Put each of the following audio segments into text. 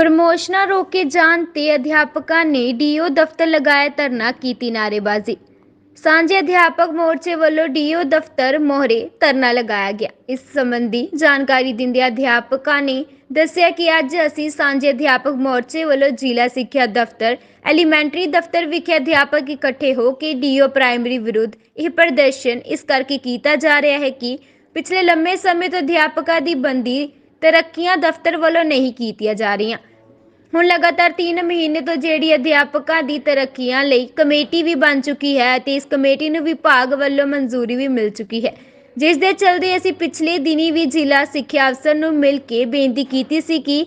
ਪ੍ਰਮੋਸ਼ਨਾਂ ਰੋਕੇ ਜਾਣ ਤੇ ਅਧਿਆਪਕਾਂ ਨੇ ਡੀਓ ਦਫ਼ਤਰ ਲਗਾਇਆ ਧਰਨਾ ਕੀਤੀ ਨਾਅਰੇਬਾਜ਼ੀ। ਸਾਂਝੇ ਅਧਿਆਪਕ ਮੋਰਚੇ ਵੱਲੋਂ ਡੀਓ ਦਫ਼ਤਰ ਮੋਹਰੇ ਧਰਨਾ ਲਗਾਇਆ ਗਿਆ। ਇਸ ਸੰਬੰਧੀ ਜਾਣਕਾਰੀ ਦਿੰਦਿਆਂ ਅਧਿਆਪਕਾਂ ਨੇ ਦੱਸਿਆ ਕਿ ਅੱਜ ਅਸੀਂ ਸਾਂਝੇ ਅਧਿਆਪਕ ਮੋਰਚੇ ਵੱਲੋਂ ਜ਼ਿਲ੍ਹਾ ਸਿੱਖਿਆ ਦਫ਼ਤਰ, ਐਲੀਮੈਂਟਰੀ ਦਫ਼ਤਰ ਵਿਖੇ ਅਧਿਆਪਕ ਇਕੱਠੇ ਹੋ ਕੇ ਡੀਓ ਪ੍ਰਾਇਮਰੀ ਵਿਰੁੱਧ ਇਹ ਪ੍ਰਦਰਸ਼ਨ ਇਸ ਕਰਕੇ ਕੀਤਾ ਜਾ ਰਿਹਾ ਹੈ ਕਿ ਪਿਛਲੇ ਲੰਮੇ ਸਮੇਂ ਤੋਂ ਅਧਿਆਪਕਾਂ ਦੀ ਬੰਦੀ ਤਰੱਕੀਆਂ ਦਫ਼ਤਰ ਵੱਲੋਂ ਨਹੀਂ ਕੀਤੀਆਂ ਜਾ ਰਹੀਆਂ। ਹੁਣ ਲਗਾਤਾਰ 3 ਮਹੀਨੇ ਤੋਂ ਜਿਹੜੀ ਅਧਿਆਪਕਾਂ ਦੀ ਤਰੱਕੀਆਂ ਲਈ ਕਮੇਟੀ ਵੀ ਬਣ ਚੁੱਕੀ ਹੈ ਤੇ ਇਸ ਕਮੇਟੀ ਨੂੰ ਵਿਭਾਗ ਵੱਲੋਂ ਮਨਜ਼ੂਰੀ ਵੀ ਮਿਲ ਚੁੱਕੀ ਹੈ। ਜਿਸ ਦੇ ਚਲਦੇ ਅਸੀਂ ਪਿਛਲੇ ਦਿਨੀ ਵੀ ਜ਼ਿਲ੍ਹਾ ਸਿੱਖਿਆ ਅਫਸਰ ਨੂੰ ਮਿਲ ਕੇ ਬੇਨਤੀ ਕੀਤੀ ਸੀ ਕਿ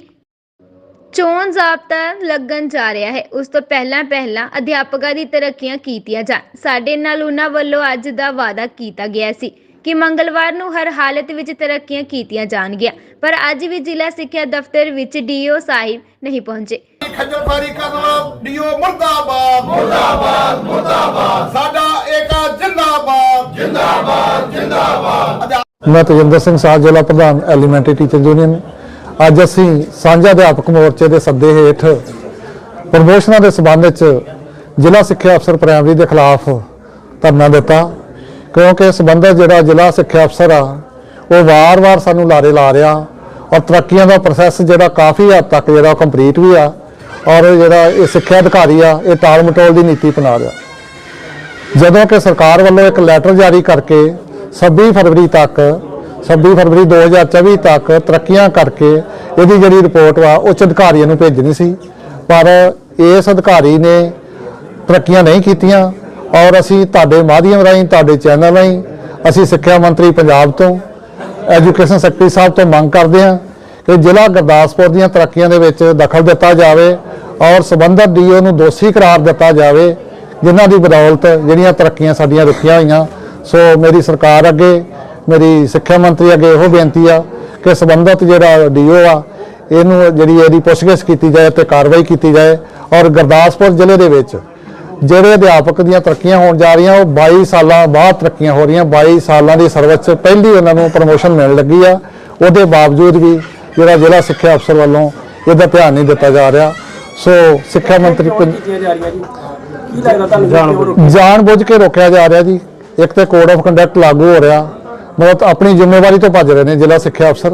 ਚੋਣ ਜ਼ਾਬਤਾ ਲੱਗਣ ਜਾ ਰਿਹਾ ਹੈ। ਉਸ ਤੋਂ ਪਹਿਲਾਂ ਪਹਿਲਾਂ ਅਧਿਆਪਕਾਂ ਦੀ ਤਰੱਕੀਆਂ ਕੀਤੀਆਂ ਜਾਣ। ਸਾਡੇ ਨਾਲ ਉਹਨਾਂ ਵੱਲੋਂ ਅੱਜ ਦਾ ਵਾਅਦਾ ਕੀਤਾ ਗਿਆ ਸੀ। ਕਿ ਮੰਗਲਵਾਰ ਨੂੰ ਹਰ ਹਾਲਤ ਵਿੱਚ ਤਰੱਕੀਆਂ ਕੀਤੀਆਂ ਜਾਣਗੀਆਂ ਪਰ ਅੱਜ ਵੀ ਜ਼ਿਲ੍ਹਾ ਸਿੱਖਿਆ ਦਫ਼ਤਰ ਵਿੱਚ ਡੀਓ ਸਾਹਿਬ ਨਹੀਂ ਪਹੁੰਚੇ। ਖੱਜਲਬਾਰੀ ਕਰਨ ਵਾਲਾ ਡੀਓ ਮੁਰਦਾਬਾਦ। ਮੁਰਦਾਬਾਦ ਮੁਰਦਾਬਾਦ। ਸਾਡਾ ਏਕਾ ਜਿੰਦਾਬਾਦ। ਜਿੰਦਾਬਾਦ ਜਿੰਦਾਬਾਦ। ਮੈਂ ਤੇਜਿੰਦਰ ਸਿੰਘ ਸਾਹ ਜ਼ਿਲ੍ਹਾ ਪ੍ਰਧਾਨ ਐਲੀਮੈਂਟਰੀ ਟੀਚਰ ਯੂਨੀਅਨ। ਅੱਜ ਅਸੀਂ ਸਾਂਝਾ ਅਧਿਆਪਕ ਮੋਰਚੇ ਦੇ ਸੱਦੇ ਹੇਠ ਪ੍ਰਮੋਸ਼ਨਾਂ ਦੇ ਸਬੰਧ ਵਿੱਚ ਜ਼ਿਲ੍ਹਾ ਸਿੱਖਿਆ ਅਫਸਰ ਪ੍ਰਾਇਮਰੀ ਦੇ ਖਿਲਾਫ ਧਰਨਾ ਦਿੱਤਾ। ਕਿਉਂਕਿ ਸੰਬੰਧਿਤ ਜਿਹੜਾ ਜ਼ਿਲ੍ਹਾ ਸਿੱਖਿਆ ਅਫਸਰ ਆ, ਉਹ ਵਾਰ-ਵਾਰ ਸਾਨੂੰ ਲਾਰੇ ਲਾ ਰਿਹਾ ਔਰ ਤਰੱਕੀਆਂ ਦਾ ਪ੍ਰੋਸੈਸ ਜਿਹੜਾ ਕਾਫੀ ਹੱਦ ਤੱਕ ਜਿਹੜਾ ਕੰਪਲੀਟ ਵੀ ਆ ਔਰ ਜਿਹੜਾ ਇਹ ਸਿੱਖਿਆ ਅਧਿਕਾਰੀ ਆ, ਇਹ ਟਾਲ ਮਟੋਲ ਦੀ ਨੀਤੀ ਅਪਣਾ ਰਿਹਾ। ਜਦੋਂ ਕਿ ਸਰਕਾਰ ਵੱਲੋਂ ਇੱਕ ਲੈਟਰ ਜਾਰੀ ਕਰਕੇ 26 ਫਰਵਰੀ ਤੱਕ 26 ਫਰਵਰੀ 2024 ਤੱਕ ਤਰੱਕੀਆਂ ਕਰਕੇ ਇਹਦੀ ਜਿਹੜੀ ਰਿਪੋਰਟ ਵਾ, ਉੱਚ ਅਧਿਕਾਰੀਆਂ ਨੂੰ ਭੇਜਣੀ ਸੀ। ਪਰ ਇਸ ਅਧਿਕਾਰੀ ਨੇ ਤਰੱਕੀਆਂ ਨਹੀਂ ਕੀਤੀਆਂ। ਔਰ ਅਸੀਂ ਤੁਹਾਡੇ ਮਾਧਿਅਮ ਰਾਹੀਂ, ਤੁਹਾਡੇ ਚੈਨਲ ਰਾਹੀਂ ਅਸੀਂ ਸਿੱਖਿਆ ਮੰਤਰੀ ਪੰਜਾਬ ਤੋਂ, ਐਜੂਕੇਸ਼ਨ ਸੈਕਟਰੀ ਸਾਹਿਬ ਤੋਂ ਮੰਗ ਕਰਦੇ ਹਾਂ ਕਿ ਜ਼ਿਲ੍ਹਾ ਗੁਰਦਾਸਪੁਰ ਦੀਆਂ ਤਰੱਕੀਆਂ ਦੇ ਵਿੱਚ ਦਖਲ ਦਿੱਤਾ ਜਾਵੇ ਔਰ ਸਬੰਧਤ ਡੀਓ ਨੂੰ ਦੋਸ਼ੀ ਕਰਾਰ ਦਿੱਤਾ ਜਾਵੇ, ਜਿਨ੍ਹਾਂ ਦੀ ਬਦੌਲਤ ਜਿਹੜੀਆਂ ਤਰੱਕੀਆਂ ਸਾਡੀਆਂ ਰੁਕੀਆਂ ਹੋਈਆਂ। ਸੋ ਮੇਰੀ ਸਰਕਾਰ ਅੱਗੇ, ਮੇਰੀ ਸਿੱਖਿਆ ਮੰਤਰੀ ਅੱਗੇ ਇਹੋ ਬੇਨਤੀ ਆ ਕਿ ਸਬੰਧਤ ਜਿਹੜਾ ਡੀਓ ਆ, ਇਹਨੂੰ ਜਿਹੜੀ ਇਹਦੀ ਪੁੱਛਗਿੱਛ ਕੀਤੀ ਜਾਏ ਤੇ ਕਾਰਵਾਈ ਕੀਤੀ ਜਾਏ ਔਰ ਗੁਰਦਾਸਪੁਰ ਜ਼ਿਲ੍ਹੇ ਦੇ ਵਿੱਚ ਜਿਹੜੇ ਅਧਿਆਪਕ ਦੀਆਂ ਤਰੱਕੀਆਂ ਹੋਣ ਜਾ ਰਹੀਆਂ ਉਹ 22 ਸਾਲਾਂ ਬਾਅਦ ਤਰੱਕੀਆਂ ਹੋ ਰਹੀਆਂ 22 ਸਾਲਾਂ ਦੀ ਸਰਵਿਸ 'ਚ ਪਹਿਲੀ ਉਹਨਾਂ ਨੂੰ ਪ੍ਰਮੋਸ਼ਨ ਮਿਲਣ ਲੱਗੀ ਆ। ਉਹਦੇ ਬਾਵਜੂਦ ਵੀ ਜਿਹੜਾ ਜ਼ਿਲ੍ਹਾ ਸਿੱਖਿਆ ਅਫਸਰ ਵੱਲੋਂ ਇਹਦਾ ਧਿਆਨ ਨਹੀਂ ਦਿੱਤਾ ਜਾ ਰਿਹਾ। ਸੋ ਸਿੱਖਿਆ ਮੰਤਰੀ ਕੀ ਲੱਗਦਾ ਤੁਹਾਨੂੰ ਜਾਣ ਬੁੱਝ ਕੇ ਰੋਕਿਆ ਜਾ ਰਿਹਾ ਜੀ। ਇੱਕ ਤੇ ਕੋਡ ਆਫ ਕੰਡਕਟ ਲਾਗੂ ਹੋ ਰਿਹਾ। ਮਤਲਬ ਆਪਣੀ ਜ਼ਿੰਮੇਵਾਰੀ ਤੋਂ ਭੱਜ ਰਹੇ ਨੇ ਜ਼ਿਲ੍ਹਾ ਸਿੱਖਿਆ ਅਫਸਰ।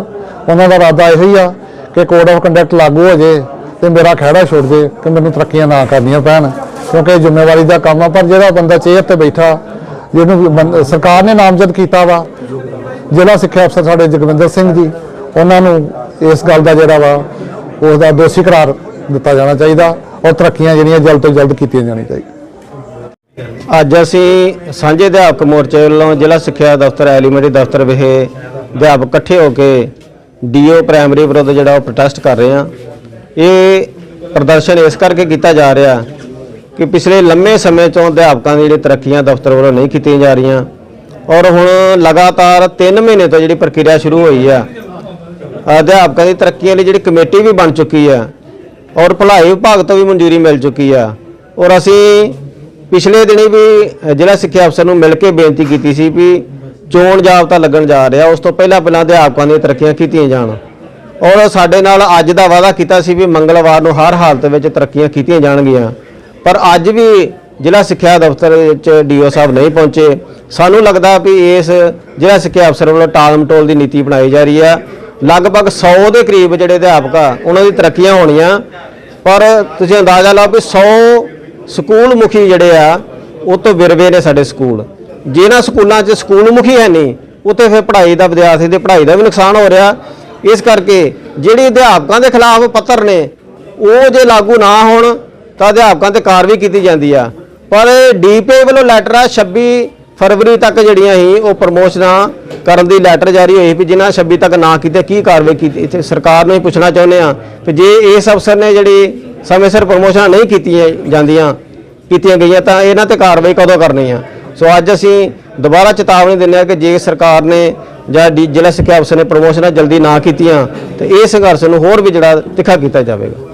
ਉਹਨਾਂ ਦਾ ਇਰਾਦਾ ਇਹੋ ਹੀ ਆ ਕਿ ਕੋਡ ਆਫ ਕੰਡਕਟ ਲਾਗੂ ਹੋ ਜੇ ਤੇ ਮੇਰਾ ਖਹਿੜਾ ਛੁੱਟ ਜੇ ਕਿ ਮੈਨੂੰ ਤਰੱਕੀਆਂ ਨਾ ਕਰਨੀਆਂ ਪੈਣ। ਕਿਉਂਕਿ ਜ਼ਿੰਮੇਵਾਰੀ ਦਾ ਕੰਮ ਆ, ਪਰ ਜਿਹੜਾ ਬੰਦਾ ਚੇਅਰ ਤੇ ਬੈਠਾ, ਜਿਹਨੂੰ ਬੰ- ਸਰਕਾਰ ਨੇ ਨਾਮਜ਼ਦ ਕੀਤਾ ਵਾ, ਜ਼ਿਲ੍ਹਾ ਸਿੱਖਿਆ ਅਫਸਰ ਸਾਡੇ ਜਗਵਿੰਦਰ ਸਿੰਘ ਜੀ, ਉਹਨਾਂ ਨੂੰ ਇਸ ਗੱਲ ਦਾ ਜਿਹੜਾ ਵਾ ਉਸ ਦਾ ਦੋਸ਼ੀ ਕਰਾਰ ਦਿੱਤਾ ਜਾਣਾ ਚਾਹੀਦਾ, ਔਰ ਤਰੱਕੀਆਂ ਜਿਹੜੀਆਂ ਜਲਦ ਤੋਂ ਜਲਦ ਕੀਤੀਆਂ ਜਾਣੀਆਂ ਚਾਹੀਦੀਆਂ। ਅੱਜ ਅਸੀਂ ਸਾਂਝੇ ਅਧਿਆਪਕ ਮੋਰਚੇ ਵੱਲੋਂ ਜ਼ਿਲ੍ਹਾ ਸਿੱਖਿਆ ਦਫ਼ਤਰ, ਐਲੀਮੈਂਟਰੀ ਦਫ਼ਤਰ ਵਿਖੇ ਅਧਿਆਪਕ ਇਕੱਠੇ ਹੋ ਕੇ ਡੀਓ ਪ੍ਰਾਇਮਰੀ ਵਿਰੁੱਧ ਜਿਹੜਾ ਉਹ ਪ੍ਰੋਟੈਸਟ ਕਰ ਰਹੇ ਆ ਇਹ ਪ੍ਰਦਰਸ਼ਨ ਇਸ ਕਰਕੇ ਕੀਤਾ ਜਾ ਰਿਹਾ ਕਿ ਪਿਛਲੇ ਲੰਮੇ ਸਮੇਂ ਤੋਂ ਅਧਿਆਪਕਾਂ ਦੀ ਜਿਹੜੀ ਤਰੱਕੀਆਂ ਦਫ਼ਤਰ ਵੱਲੋਂ ਨਹੀਂ ਕੀਤੀਆਂ ਜਾ ਰਹੀਆਂ ਔਰ ਹੁਣ ਲਗਾਤਾਰ 3 ਮਹੀਨੇ ਤੋਂ ਜਿਹੜੀ ਪ੍ਰਕਿਰਿਆ ਸ਼ੁਰੂ ਹੋਈ ਆ, ਅਧਿਆਪਕਾਂ ਦੀ ਤਰੱਕੀਆਂ ਲਈ ਜਿਹੜੀ ਕਮੇਟੀ ਵੀ ਬਣ ਚੁੱਕੀ ਆ ਔਰ ਭਲਾਈ ਵਿਭਾਗ ਤੋਂ ਵੀ ਮਨਜ਼ੂਰੀ ਮਿਲ ਚੁੱਕੀ ਆ ਔਰ ਅਸੀਂ ਪਿਛਲੇ ਦਿਨੀ ਵੀ ਜ਼ਿਲ੍ਹਾ ਸਿੱਖਿਆ ਅਫਸਰ ਨੂੰ ਮਿਲ ਕੇ ਬੇਨਤੀ ਕੀਤੀ ਸੀ ਵੀ ਚੋਣ ਜਾਬਤਾ ਲੱਗਣ ਜਾ ਰਿਹਾ, ਉਸ ਤੋਂ ਪਹਿਲਾਂ ਪਹਿਲਾਂ ਅਧਿਆਪਕਾਂ ਦੀਆਂ ਤਰੱਕੀਆਂ ਕੀਤੀਆਂ ਜਾਣ ਔਰ ਸਾਡੇ ਨਾਲ ਅੱਜ ਦਾ ਵਾਅਦਾ ਕੀਤਾ ਸੀ ਵੀ ਮੰਗਲਵਾਰ ਨੂੰ ਹਰ ਹਾਲਤ ਵਿੱਚ ਤਰੱਕੀਆਂ ਕੀਤੀਆਂ ਜਾਣਗੀਆਂ। ਪਰ ਅੱਜ ਵੀ ਜ਼ਿਲ੍ਹਾ ਸਿੱਖਿਆ ਦਫ਼ਤਰ ਵਿੱਚ ਡੀਓ ਸਾਹਿਬ ਨਹੀਂ ਪਹੁੰਚੇ। ਸਾਨੂੰ ਲੱਗਦਾ ਵੀ ਇਸ ਜ਼ਿਲ੍ਹਾ ਸਿੱਖਿਆ ਅਫਸਰ ਵੱਲੋਂ ਟਾਲ ਮਟੋਲ ਦੀ ਨੀਤੀ ਬਣਾਈ ਜਾ ਰਹੀ ਆ ਲਗਭਗ 100 ਦੇ ਕਰੀਬ ਜਿਹੜੇ ਅਧਿਆਪਕ ਆ, ਉਹਨਾਂ ਦੀ ਤਰੱਕੀਆਂ ਹੋਣੀਆਂ। ਪਰ ਤੁਸੀਂ ਅੰਦਾਜ਼ਾ ਲਾਓ ਵੀ 100 ਸਕੂਲ ਮੁਖੀ ਜਿਹੜੇ ਆ, ਉਹ ਤੋਂ ਵਿਰਵੇ ਨੇ ਸਾਡੇ ਸਕੂਲ। ਜਿਹਨਾਂ ਸਕੂਲਾਂ 'ਚ ਸਕੂਲ ਮੁਖੀ ਹੈ ਨਹੀਂ, ਉੱਥੇ ਫਿਰ ਪੜ੍ਹਾਈ ਦਾ ਵਿਦਿਆਰਥੀ ਦੇ ਪੜ੍ਹਾਈ ਦਾ ਵੀ ਨੁਕਸਾਨ ਹੋ ਰਿਹਾ। ਇਸ ਕਰਕੇ ਜਿਹੜੇ ਅਧਿਆਪਕਾਂ ਦੇ ਖਿਲਾਫ ਪੱਤਰ ਨੇ, ਉਹ ਜੇ ਲਾਗੂ ਨਾ ਹੋਣ ਤਾਂ ਅਧਿਆਪਕਾਂ ਤੇ ਕਾਰਵਾਈ ਕੀਤੀ ਜਾਂਦੀ ਆ। ਪਰ ਡੀਪੀ ਵੱਲੋਂ ਲੈਟਰ ਆ 26 ਫਰਵਰੀ ਤੱਕ ਜਿਹੜੀਆਂ ਸੀ, ਉਹ ਪ੍ਰਮੋਸ਼ਨਾਂ ਕਰਨ ਦੀ ਲੈਟਰ ਜਾਰੀ ਹੋਈ ਵੀ ਜਿਨ੍ਹਾਂ 26 ਤੱਕ ਨਾ ਕੀਤੇ, ਕੀ ਕਾਰਵਾਈ ਕੀਤੀ? ਇੱਥੇ ਸਰਕਾਰ ਨੂੰ ਹੀ ਪੁੱਛਣਾ ਚਾਹੁੰਦੇ ਆ ਕਿ ਜੇ ਇਸ ਅਫਸਰ ਨੇ ਜਿਹੜੀ ਸਮੇਂ ਸਿਰ ਪ੍ਰਮੋਸ਼ਨਾਂ ਨਹੀਂ ਕੀਤੀਆਂ ਜਾਂਦੀਆਂ, ਕੀਤੀਆਂ ਗਈਆਂ, ਤਾਂ ਇਹਨਾਂ ਤੇ ਕਾਰਵਾਈ ਕਦੋਂ ਕਰਨੀ ਆ? ਸੋ ਅੱਜ ਅਸੀਂ ਦੁਬਾਰਾ ਚੇਤਾਵਨੀ ਦਿੰਦੇ ਹਾਂ ਕਿ ਜੇ ਸਰਕਾਰ ਨੇ ਜਾਂ ਡੀ- ਜ਼ਿਲ੍ਹਾ ਸਿੱਖਿਆ ਅਫਸਰ ਨੇ ਪ੍ਰਮੋਸ਼ਨਾਂ ਜਲਦੀ ਨਾ ਕੀਤੀਆਂ, ਤੇ ਇਹ ਸੰਘਰਸ਼ ਨੂੰ ਹੋਰ ਵੀ ਜਿਹੜਾ ਤਿੱਖਾ ਕੀਤਾ ਜਾਵੇਗਾ।